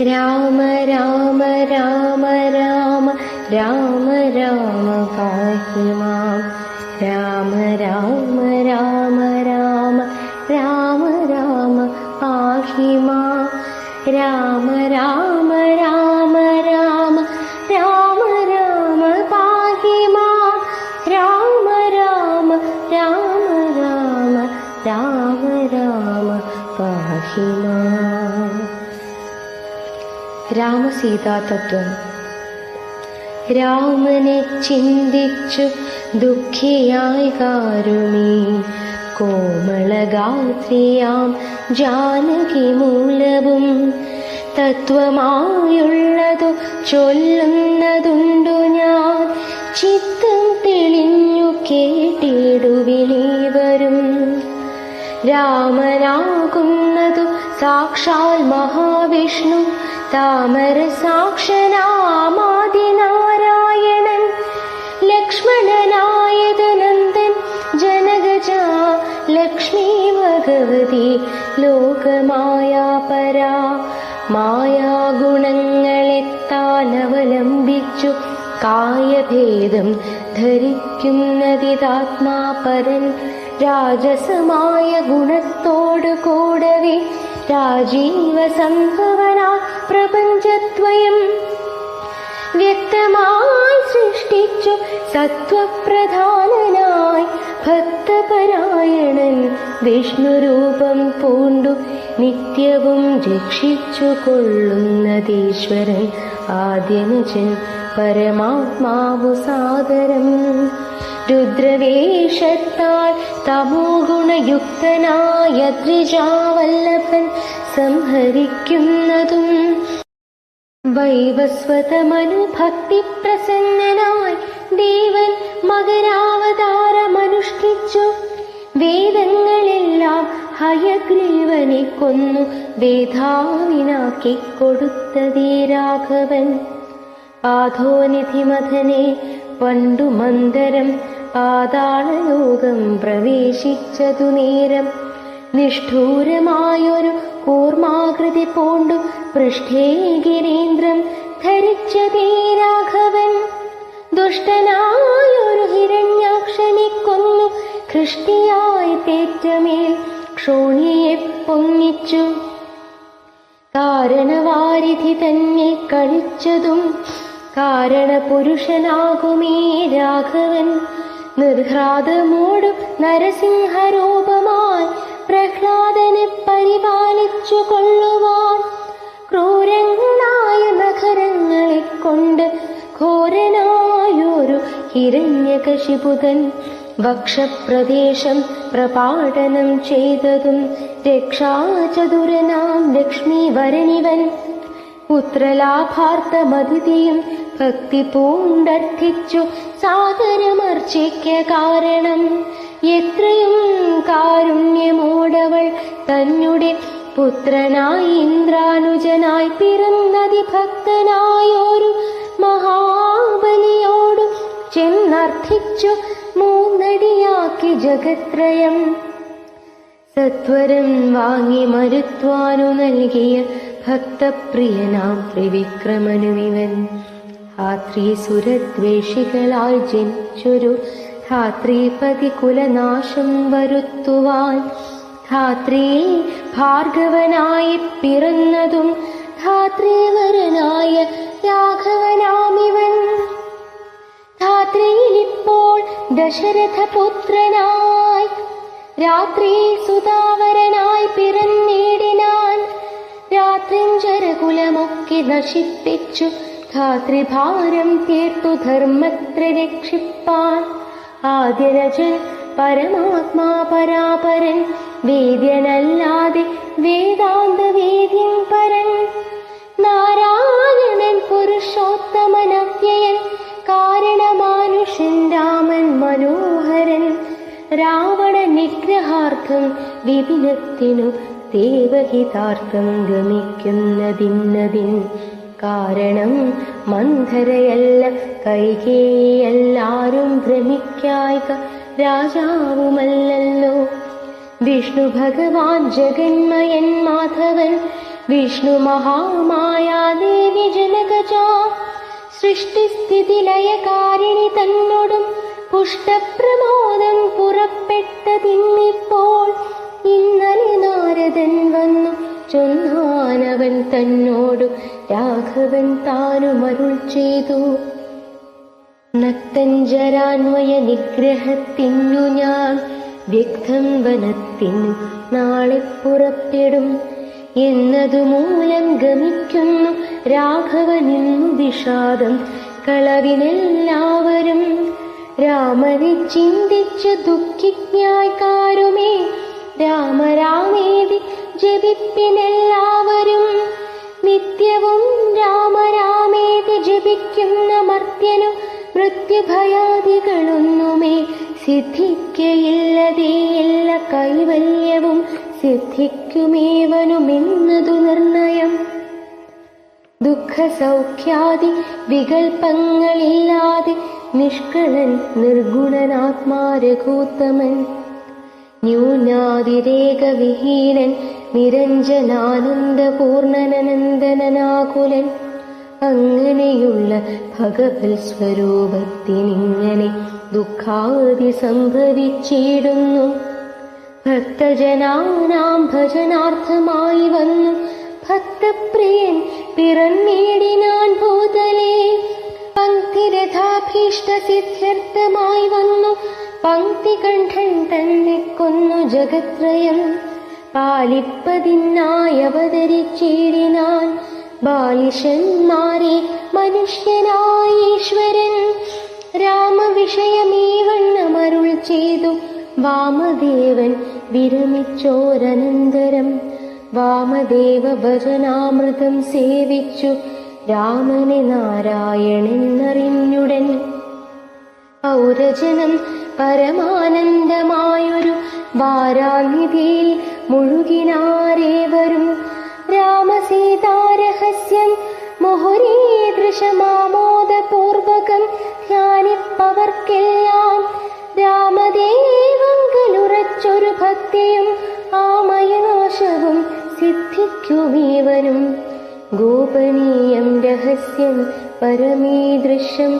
राम राम राम राम राम राम पाहि मां। राम राम राम രാമസീതാതത്വം. രാമനെ ചിന്തിച്ചു ദുഃഖിയായി കാരുമീ കോമളഗാത്രിയാം ജാനകി മൂലവും തത്വമായുള്ളതു ചൊല്ലുന്നതുണ്ടു ഞാൻ. ചിത്തം തെളിഞ്ഞു കേട്ടിടുവിളീവരും രാമനാകുന്നതു സാക്ഷാൽ മഹാവിഷ്ണു. താമര സാക്ഷനാമാദിനാരായണൻ ലക്ഷ്മണനായത് നന്ദൻ ജനകജ ലക്ഷ്മി ഭഗവതി ലോകമായാപരാ മായാഗുണങ്ങളെ താനവലംബിച്ചു കായഭേദം ധരിക്കുന്നതിതാത്മാപരൻ രാജസമായ ഗുണത്തോടു കൂടവേ രാജീവ സംഭവനാ പ്രപഞ്ചദ്വയം വ്യക്തമായി സൃഷ്ടിച്ചു സത്വപ്രധാനനായി ഭക്തപരായണൻ വിഷ്ണുരൂപം പൂണ്ടു നിത്യവും രക്ഷിച്ചു കൊള്ളുന്നതീശ്വരൻ ആദ്യനുജൻ പരമാത്മാവു സാദരം. രുദ്രവേഷത്താൽ തമോ ഗുണയുക്തനായ ത്രിജാവല്ലഭൻ സംഹരിക്കുന്നതും വൈവസ്വതമനുഭക്തി പ്രസന്നനായി ദേവൻ മകരാവതാരമനുഷ്ഠിച്ചു. വേദങ്ങളെല്ലാം ഹയഗ്രീവനെ കൊന്നു. വേധാവിനാക്കി കൊടുത്തതേ രാഘവൻ. പാധോനിധിമഥനെ പണ്ടു മന്ദരം പാതാളലോകം പ്രവേശിച്ചതു നേരം. നിഷ്ഠൂരമായൊരു കൂർമാകൃതി പൂണ്ടു പൃഷ്ഠേ ഗിരീന്ദ്രം ധരിച്ചതേ ദുഷ്ടനായൊരു ഹിരണ്യാക്ഷനെ കൊന്നു കൃഷ്ടിയായി തേറ്റമേൽ ക്ഷോണിയെ പൊങ്ങിച്ചു. കാരണവാരിധി തന്നെ കഴിച്ചതും കാരണപുരുഷനാകുമേ രാഘവൻ. നിർഹ്ലാദമോടു നരസിംഹരൂപമായി പ്രഹ്ലാദനെ പരിപാലിച്ചു കൊള്ളുവാൻ ക്രൂരങ്ങളായ നഗരങ്ങളെ കൊണ്ട് ഘോരനായൊരു ഹിരണ്യകശിപുതൻ വക്ഷപ്രദേശം പ്രപാടനം ചെയ്തതും രക്ഷാചതുരനാം ലക്ഷ്മീവരനിവൻ. പുത്രലാഭാർത്ഥമതിഥിയും ഭക്തി പൂണ്ടർത്ഥിച്ചു സാഗരമർച്ചിക്ക കാരണം. എത്രയും കാരുണ്യമോടവൾ തന്നുടെ പുത്രനായി ഇന്ദ്രാനുജനായി പിറന്നതി ഭക്തനായൊരു മഹാബലിയോടു ചെന്നർത്ഥിച്ചു മൂന്നടിയാക്കി ജഗത്രയം. സത്വരം വാങ്ങി മരുത്വാനു നൽകിയ ഭക്തപ്രിയനാം ത്രിവിക്രമനുവിവൻ ധാത്രി സുരദ്വേഷികളായി ജനിച്ചൊരു ധാത്രീപതി കുലനാശം വരുത്തുവാൻ ധാത്രിയിൽ ഭാർഗവനായി പിറന്നതും ധാത്രീവരനായ രാഘവനാമിവൻ. ധാത്രിയിലിപ്പോൾ ദശരഥപുത്രനായി രാത്രി സുതാവരനായി പിറന്നേടിനാൻ രാത്രിഞ്ചരകുലമൊക്കെ നശിപ്പിച്ചു ധാത്രിഭാരം തീർത്തു ധർമ്മത്ര രക്ഷിപ്പാൻ. ആദ്യരജൻ പരമാത്മാ പരാപരൻ വേദ്യനല്ലാതെ വേദാന്ത വേദ്യൻ പരൻ. നാരായണൻ പുരുഷോത്തമനവ്യയൻ കാരണമാനുഷൻ രാമൻ മനോഹരൻ. രാവണ നിഗ്രഹാർത്ഥം വിപിനത്തിനു ദേവഹിതാർത്ഥം ഗമിക്കുന്നതിന്നതിൻ കാരണം മന്ധരയല്ല കൈകേയെല്ലാരും ഭ്രമിക്കായിക രാജാവുമല്ലല്ലോ. വിഷ്ണു ഭഗവാൻ ജഗന്മയൻ മാധവൻ വിഷ്ണു മഹാമായാദേവി ജനകജ. സൃഷ്ടിസ്ഥിതി ലയകാരിണി തന്നോടും പുഷ്ടപ്രമോദം പുറപ്പെട്ടതിന്നിപ്പോൾ ഇന്നലെ നാരദൻ വന്നു ചൊന്നാനവൻ തന്നോടു രാഘവൻ താനുമരുൾ ചെയ്തു നക്തഞ്ചരാന്വയ നിഗ്രഹത്തിനു ഞാൻ വ്യക്തം വനത്തിനു നാളെ പുറപ്പെടും എന്നതു മൂലം ഗമിക്കുന്നു രാഘവനിന്നു വിഷാദം. കളവിനെല്ലാവരും രാമനെ ചിന്തിച്ച് ദുഃഖിജ്ഞായ്ക്കാരുമേ രാമരാമേതി ജപിപ്പിനെല്ലാവരും നിത്യവും രാമരാമേതി ജപിക്കുന്ന മർത്യനു മൃത്യുഭയാദികളൊന്നുമേ സിദ്ധിക്കയില്ലതേ എല്ലാ കൈവല്യവും സിദ്ധിക്കുമേവനുമെന്നതു നിർണയം. ദുഃഖസൗഖ്യാദി വികൽപ്പങ്ങളില്ലാതെ നിഷ്കളൻ നിർഗുണനാത്മാരഘൂത്തമൻ. ന്യൂനാതിരേകവിഹീനൻ നിരഞ്ജനാനന്ദപൂർണനന്ദനാകുലൻ അങ്ങനെയുള്ള ഭഗവത് സ്വരൂപത്തിനിങ്ങനെ ദുഃഖാതി സംഭവിച്ചിടുന്നു ഭക്തജനാനാം ഭജനാർത്ഥമായി വന്നു. ഭക്തപ്രിയൻ പിറന്നേടിനാൻ ഭൂതലേ. പങ്ക്തിരഥാഭീഷ്ട സിദ്ധ്യർത്ഥമായി വന്നു. പങ്ക്തികണ്ഠൻ തന്നെ കൊന്നു ജഗത്രയം. പാലിപ്പതിനായി ബാലിഷന്മാരെ മനുഷ്യനായ ഈശ്വരൻ രാമവിഷയമീവണ്ണമരുൾ ചെയ്തു. വാമദേവൻ വിരമിച്ചോരനന്തരം വാമദേവ ഭജനാമൃതം സേവിച്ചു. രാമനെ നാരായണെന്നറിഞ്ഞുടൻ പൗരജനം പരമാനന്ദമായൊരു വാരാനിധിയിൽ മുഴുകിനാരേവരും രാമസീതാരഹസ്യം മുഹുരീദൃശമാമോദപൂർവകം ധ്യാനിപ്പവർക്കെല്ലാം രാമദേവങ്കലുറച്ചൊരു ഭക്തിയും ആമയനാശവും സിദ്ധിക്കുമീവനും. ഗോപനീയം രഹസ്യം പരമീദൃശ്യം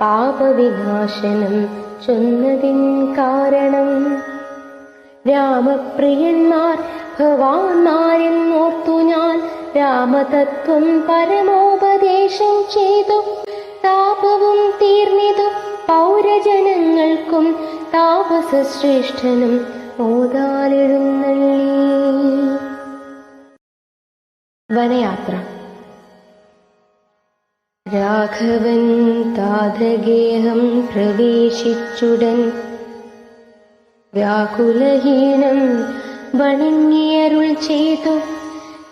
പാപവിനാശനം ചൊന്നതിൻ കാരണം രാമപ്രിയന്മാർ ഭവാന്മാരെന്നോർത്തു ഞാൻ. രാമതത്വം പരമോപദേശം ചെയ്തു. താപവും തീർന്നിതു പൗരജനങ്ങൾക്കും താപസശ്രേഷ്ഠനും ഓതാലെഴുന്നള്ളി വനയാത്ര. രാഘവൻ താതഗേഹം പ്രവേശിച്ചുടൻ വ്യാകുലഹീനം വണങ്ങിയരുൾ ചെയ്തു.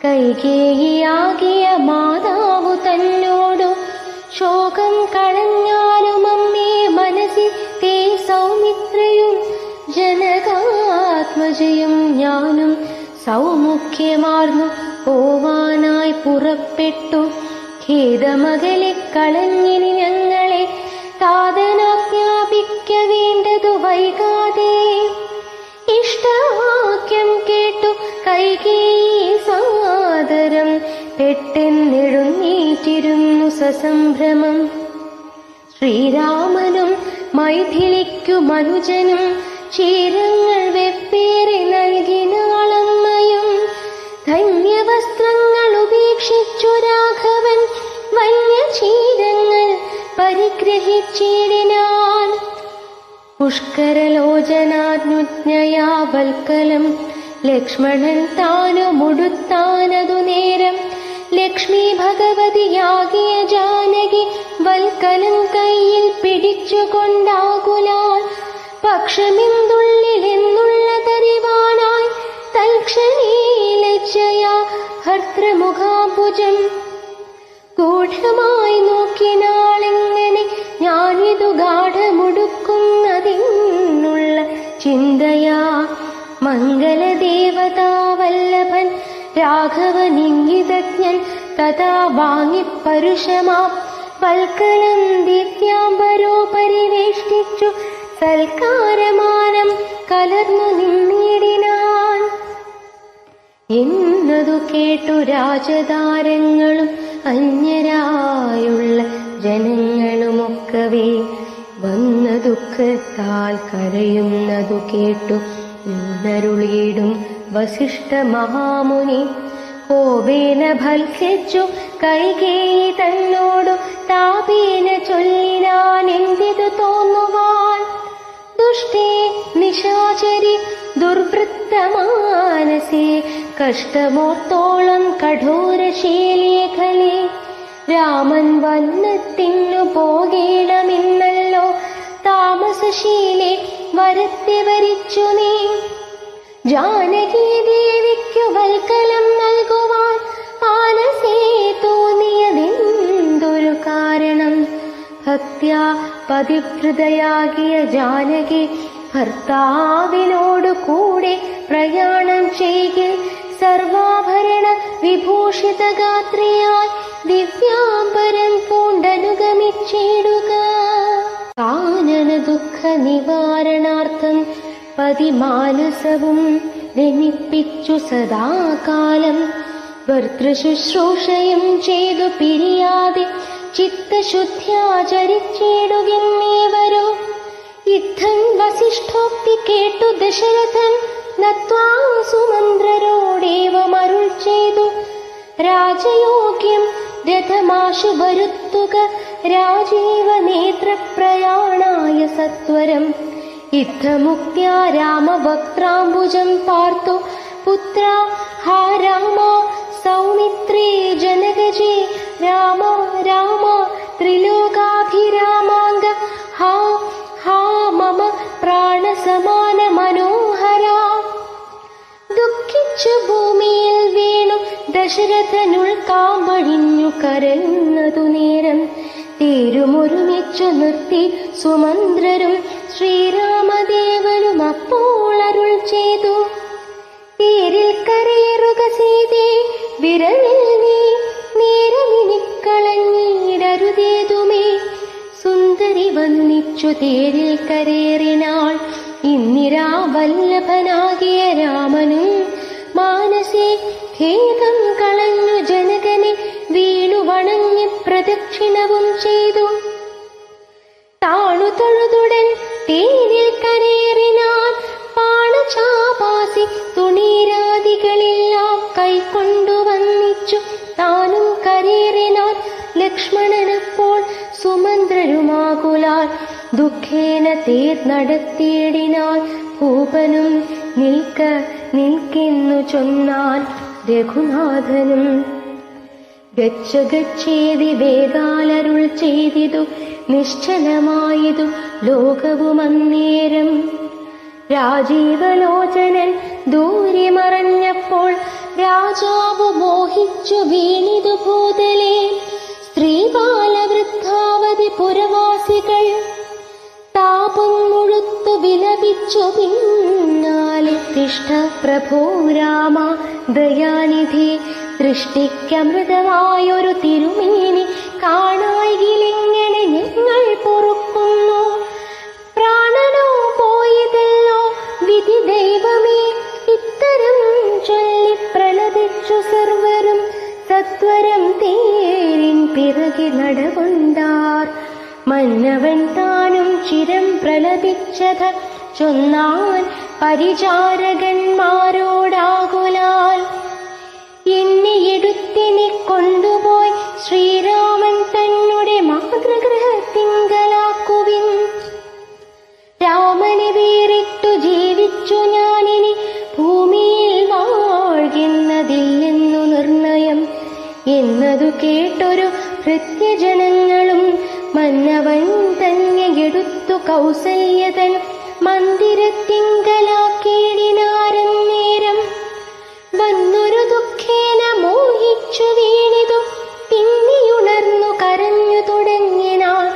കൈകേയിയാകിയ മാതാവു തന്നോടു ശോകം കളഞ്ഞാലും അമ്മേ മനസ്സിൽ തേ സൗമിത്രയും ജനകാത്മജയും ഞാനും സൗമുഖ്യമാർന്നു പോവാനായി പുറപ്പെട്ടു. ഖേദമകലെ കളഞ്ഞിനി ഞങ്ങളെ താതനാജ്ഞാപിക്ക വേണ്ടതു വൈകാതെ. ഇഷ്ടവാക്യം കേട്ടു കൈകേയി സാദരം പെട്ടെന്നെഴുന്നേറ്റിരുന്നു സസംഭ്രമം. ശ്രീരാമനും മൈഥിലിക്കു മനുജനും ക്ഷീരങ്ങൾ വെപ്പേറെ നൽകിനാളമ്മയും പരിഗ്രഹിച്ചിടിനാൻ പുഷ്കരലോചനാജ്ഞയാ വൽക്കലം ലക്ഷ്മണൻ താനുമുടുത്താനതു നേരം. ലക്ഷ്മി ഭഗവതിയാകിയ ജാനകി വൽക്കലം കയ്യിൽ പിടിച്ചുകൊണ്ടാകുലാൽ പക്ഷമെന്തുള്ളിലെന്നുള്ളതറിവാനായി തൽക്ഷണീലജ്ജയാ ഹർത്രമുഖാഭുജം ഗൂഢമായി നോക്കിനാളെങ്ങനെ ഗാഠമുടുക്കുന്നതിനുള്ള ചിന്തയാ മംഗലദേവതാവല്ലഭൻ രാഘവനിംഗിതജ്ഞൻ തഥാ വാങ്ങിപ്പരുഷമാ വൽക്കളം ദിവ്യാംബരോ പരിവേഷ്ടിച്ചു സൽക്കാരമാനം കലർന്നു നിന്നിടിനാൻ. എന്നതു കേട്ടു രാജതാരങ്ങളും അന്യരായുള്ള ജനങ്ങളുമൊക്കവേ വന്ന ദുഃഖത്താൽ കരയുന്നതു കേട്ടു. നരുളിയിടും വസിഷ്ഠ മഹാമുനി കോപേന ഭത്സിച്ചു കൈകേയി തന്നോടു താപേന ചൊല്ലിനാൻ എന്തിതു തോന്നുവാൻ? ദുഷ്ടേ നിശാചരി ദുർവൃത്തമാനസേ കഷ്ടമോത്തോളം കഠോരശീലേഖലേ രാമൻ വന്നത്തിനു പോകേണമെന്നല്ലോ. താമസശീലെ വരത്തെ വരിച്ചു നീ. ജാനകി ദേവിക്കു വൽക്കലം നൽകുവാൻ മാനസേ തോന്നിയതെന്തൊരു കാരണം? ഭക്ത്യാ പതിഹൃതയാകിയ ജാനകി ഭർത്താവിനോട് കൂടെ പ്രയാണം ചെയ്യിൽ സർവാഭരണ വിഭൂഷിത ഗാത്രിയായി ദിവ്യാംബരം പൂണ്ടനുഗമിച്ചിടുക. കാനന ദുഃഖ നിവാരണാർത്ഥം പതിമാനസവും രമിപ്പിച്ചു സദാകാലം. ഭർത്തൃശുശ്രൂഷയും ചെയ്തു പിരിയാതെ ചിത്തശുദ്ധ്യാചരിച്ചിടുകിന്നേവരോ. യുദ്ധം വസിഷ്ഠോക്തി കേട്ടു ദശരഥൻ നത്വാം സുമന്ത്രരോടേവമരുൾ ചെയ്തു. രാജയോഗ്യം रथमाशु भरुतुक राजीव नेत्रप्रयाणाय सत्वरम् युद्धमुक्त्या रामभक्त्राम्बुजम् पार्थ हा रामा सौमित्री जनगजे रामा रामा त्रिलोकाभिरामाङ्ग। हा हा मम प्राणसमानमनोहरा दुःखितु भूमिल् वेणु दशरथनु കാമ്പടിഞ്ഞു കരയുന്നതു നേരം തേരുമൊരുമിച്ചു നിർത്തി സുമന്ത്രരും ശ്രീരാമദേവനും അപ്പോൾ അരുൾ ചെയ്തു. തേരിൽ കരയേറുക സീതേ വിരലിൽ നീ നേരമിനിക്കളഞ്ഞിടരുതേതുമേ. സുന്ദരി വന്നിച്ചു തേരിൽ കരേറിനാൾ ഇന്ദിരാവല്ലഭനാകിയ രാമനും മാനസേ ഖേദം കളഞ്ഞു ജനകനെ വീണു വണങ്ങി പ്രദക്ഷിണവും ചെയ്തു. താണു തൊഴുതുടൻ തേരിൽ കരേറിനാൻ പാണചാപാസി തുണീരാദികളെല്ലാം കൈക്കൊണ്ടു വന്നിച്ചു. താനും കരേറിനാൻ ലക്ഷ്മണനപ്പോൾ സുമന്ത്രരുമാകുലാൽ ദുഃഖേന തേർ നടത്തിയിടിനാൻ ഭൂപനും നിൽക്ക നിൽക്കെന്നു ചൊന്നാൻ രഘുനാഥനും ഗച്ഛ ഗച്ഛേതി വേദാലരുൾ ചെയ്തിതു നിശ്ചലമായതു ലോകവുമന്നേരം. രാജീവലോചനൻ ദൂരെ മറഞ്ഞപ്പോൾ രാജാവ് മോഹിച്ചു വീണിതു ഭൂതലേ. സ്ത്രീബാലവൃദ്ധാവധി പുരവാസികൾ താപം മുഴുത്തു വിലപിച്ചു പിന്നാലെ പ്രഭോ രാമ ദയാനിധി സൃഷ്ടിക്കമൃതമായൊരു തിരുമേനി കാണായിലിങ്ങനെ ഞങ്ങൾ പൊറുക്കുന്നു. പ്രാണനോ പോയതല്ലോ വിധി ദൈവമേ ഇത്തരം ചൊല്ലി പ്രലപിച്ചു സർവരും സത്വരം തേരിൻ പിറകെ നടകൊണ്ടാർ. മന്നവൻ താനും ചിരം പ്രലപിച്ചത് ചൊന്നാൻ പരിചാരകന്മാരോടാകുലാൽ. എന്നെ എടുത്തിനെ കൊണ്ടുപോയി ശ്രീരാമൻ തന്നെ മാതൃഗൃഹത്തിങ്കലാക്കുവിൻ. രാമനെ വേറിട്ടു ജീവിച്ചു ഞാനിനി ഭൂമിയിൽ വാഴുന്നതില്ലെന്നു നിർണയം. എന്നതു കേട്ടൊരു ഭൃത്യജനങ്ങളും മന്നവൻ കൗസല്യതൻ മന്ദിരത്തിങ്കലാക്കേടിനാരന്നേരം വന്നൊരു ദുഃഖേന മോഹിച്ചു വീണിതും പിന്നിയുണർന്നു കരഞ്ഞു തുടങ്ങിനാൾ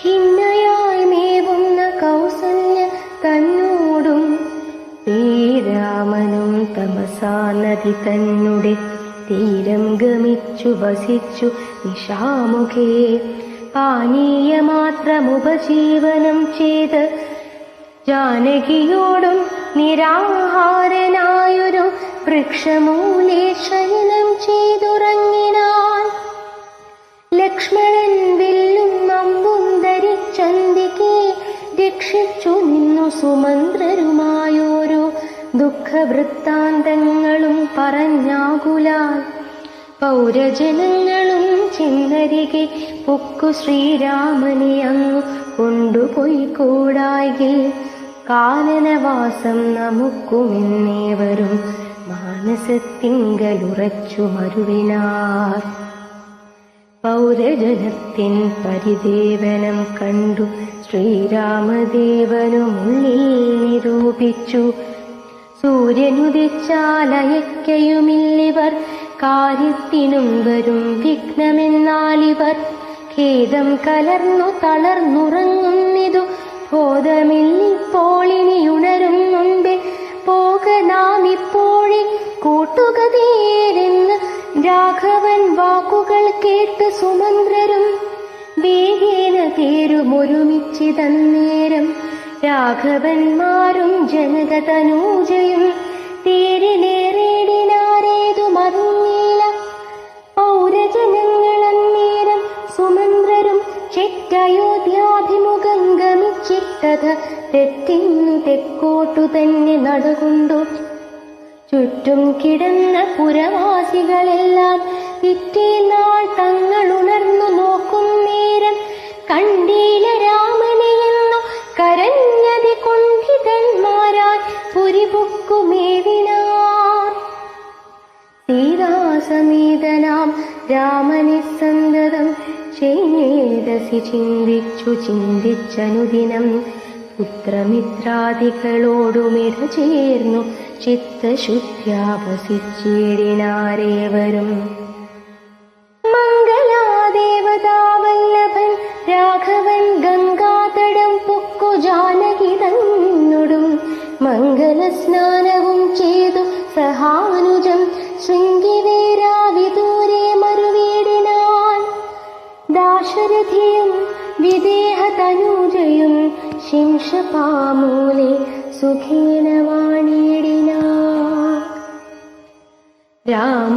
ഖിന്നയായി മേവുന്ന കൗസല്യ തന്നോടും ശ്രീരാമനും തമസാ നദി തന്നുടെ തീരം ഗമിച്ചു വസിച്ചു നിശാമുഖേ പാനീയമാത്രമുപജീവനം ചെയ്ത് ജാനകിയോടും നിരാഹാരനായൊരു വൃക്ഷമൂലേ ശയനം ചെയ്തുറങ്ങിനാൽ ലക്ഷ്മണൻ വില്ലും അമ്പും ധരിച്ചന്തികെ രക്ഷിച്ചു നിന്നു സുമന്ത്രരുമായോരോ ദുഃഖവൃത്താന്തങ്ങളും പറഞ്ഞാകുലാൽ. പൗരജനങ്ങളും ചെന്നരികെ പൊക്കു ശ്രീരാമനെ അങ്ങു കൊണ്ടുപോയി കൂടായിൽ കാനനവാസം നമുക്കുമെന്നേവരും മാനസത്തിങ്കലുറച്ചു മരുവിനാർ. പൗരജനത്തിൻ പരിദേവനം കണ്ടു ശ്രീരാമദേവനുമുള്ളിൽ നിരൂപിച്ചു സൂര്യനുദിച്ചാലയക്കയുമില്ലിവർ കാര്യത്തിനും വരും വിഘ്നമെന്നാലിവർ. ഖേദം കലർന്നു തളർന്നുറങ്ങുന്നിതു. ബോധമില്ലിപ്പോളിനി ഉണരും മുൻപേ. പോക നാം രാഘവൻ വാക്കുകൾ കേട്ട് സുമന്ത്രരും. വേഗേന തേരുമൊരുമിച്ച് തന്നേരം. രാഘവന്മാരും ജനകതനൂജയും. തേരിലേറേടിനാരേതു മറിഞ്ഞീല പൗരജനങ്ങളന്നേരം സുമന്ത്രരും ചെറ്റയോധ്യാഭിമുഖം ഗമിച്ചിട്ടത് തെറ്റിന്നു തെക്കോട്ടു തന്നെ നടകൊണ്ടു. ചുറ്റും കിടന്ന പുരവാസികളെല്ലാം പിറ്റേന്നാൾ തങ്ങൾ ഉണർന്നു നോക്കും നേരം. കണ്ടീല രാമനെയെന്നു കരഞ്ഞതി കുണ്ഠിതന്മാരായി പുരിപൊക്കുമേവിനാർ സീതാസമേതനാം രാമനിസ്സന്തതം ചെയ്യേതസി ചിന്തിച്ചു ചിന്തിച്ചനുദിനം പുത്രമിത്രാദികളോടുമിട ചേർന്നു ചിത്തശുദ്ധ്യാവസിച്ചിടിനാരേവരും. മംഗലാദേവതാവല്ലഭൻ രാഘവൻ ഗംഗാതടം പൊക്കു ജാനകി തന്നൊടും മംഗലസ്നാനവും ചെയ്തു സഹാനുജം വിദേഹതനൂജയും ശിംഷപാമൂലെ സുഖേന വാണിടിനാ രാമ